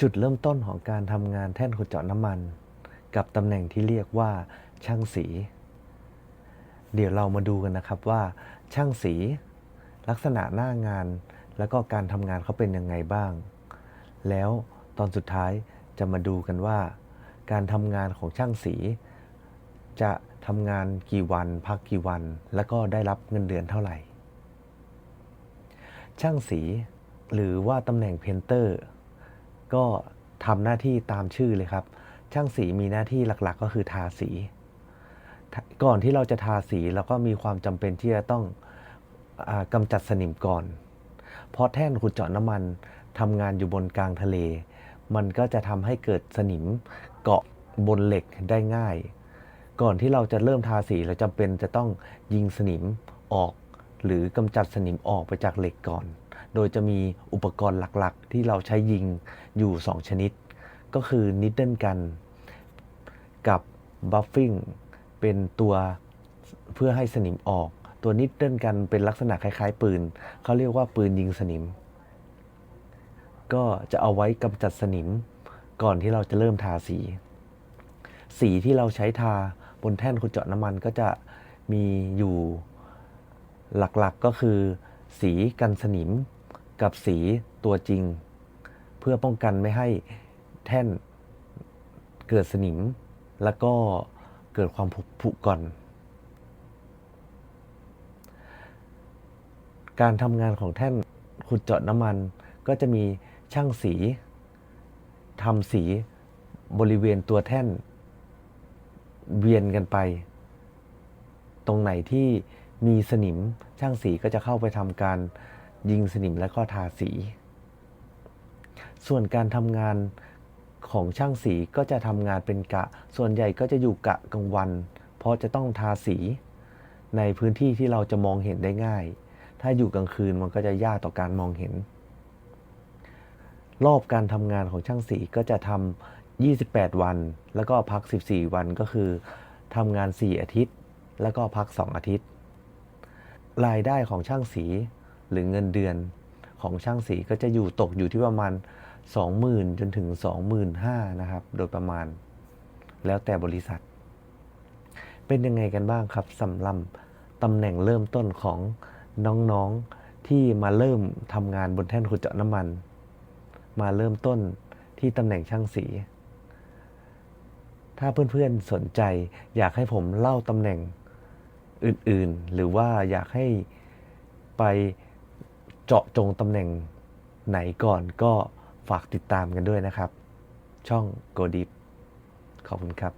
จุดเริ่มต้นของการทำงานแท่นขุดเจาะน้ำมัน กับตำแหน่งที่เรียกว่าช่างสี เดี๋ยวเรามาดูกันนะครับว่า ช่างสี ลักษณะหน้างาน แล้วก็การทำงานเขาเป็นยังไงบ้าง แล้วตอนสุดท้ายจะมาดูกันว่า การทำงานของช่างสี จะทำงานกี่วันพักกี่วัน แล้วก็ได้รับเงินเดือนเท่าไหร่ ช่างสี หรือว่าตำแหน่งเพนเตอร์ ก็ทำหน้าที่ตามชื่อเลยครับ ช่างสีมีหน้าที่หลักๆ ก็คือทาสี ก่อนที่เราจะทาสีเราก็มีความจำเป็นที่จะต้องอกำจัดสนิมก่อน เพราะแท่นขุดเจาะน้ำมันทำงานอยู่บนกลางทะเล มันก็จะทำให้เกิดสนิมเกาะบนเหล็กได้ง่าย ก่อนที่เราจะเริ่มทาสีเราจำเป็นจะต้องยิงสนิมออก หรือกำจัดสนิมออกไปจากเหล็กก่อน โดยจะมีอุปกรณ์หลักๆ ที่เราใช้ยิงอยู่ 2 ชนิด ก็คือนิดเดิลกันกับบัฟฟิ้งเป็นตัวเพื่อให้สนิมออก ตัวนิดเดิลกันเป็นลักษณะคล้ายๆ ปืน เขาเรียกว่าปืนยิงสนิม ก็จะเอาไว้กำจัดสนิมก่อนที่เราจะเริ่มทาสี สีที่เราใช้ทาบนแท่นขุดเจาะน้ำมันก็จะมีอยู่หลักๆก็คือสีกันสนิม กับสีตัวจริง เพื่อป้องกันไม่ให้แท่นเกิดสนิม แล้วก็เกิดความผุก่อน การทำงานของแท่นขุดเจาะน้ำมันก็จะมีช่างสีทำสีบริเวณตัวแท่น เวียนกันไป ตรงไหนที่มีสนิมช่างสีก็จะเข้าไปทำการ ยิงสนิมและก็ทาสี ส่วนการทำงานของช่างสีก็จะทำงานเป็นกะ ส่วนใหญ่ก็จะอยู่กะกลางวัน เพราะจะต้องทาสี ในพื้นที่ที่เราจะมองเห็นได้ง่าย ถ้าอยู่กลางคืนมันก็จะยากต่อการมองเห็น รอบการทำงานของช่างสีก็จะทำ28 วัน แล้วก็พัก 14 วันก็คือทำงาน 4 อาทิตย์ แล้วก็พัก 2 อาทิตย์ รายได้ของช่างสี หรือเงินเดือนของช่างสีก็จะอยู่ตกอยู่ที่ประมาณ 20,000 จนถึง 25,000นะครับ โดยประมาณ แล้วแต่บริษัท เป็นยังไงกันบ้างครับสำหรับตำแหน่งเริ่มต้นของน้องๆที่มาเริ่มทำงานบนแท่นขุดเจาะน้ำมัน มาเริ่มต้นที่ตำแหน่งช่างสี ถ้าเพื่อนๆสนใจอยากให้ผมเล่าตำแหน่งอื่นๆ หรือว่าอยากให้ไป เจาะจงตำแหน่งไหนก่อนก็ฝากติดตามกันด้วยนะครับ ช่อง Go Deep ขอบคุณครับ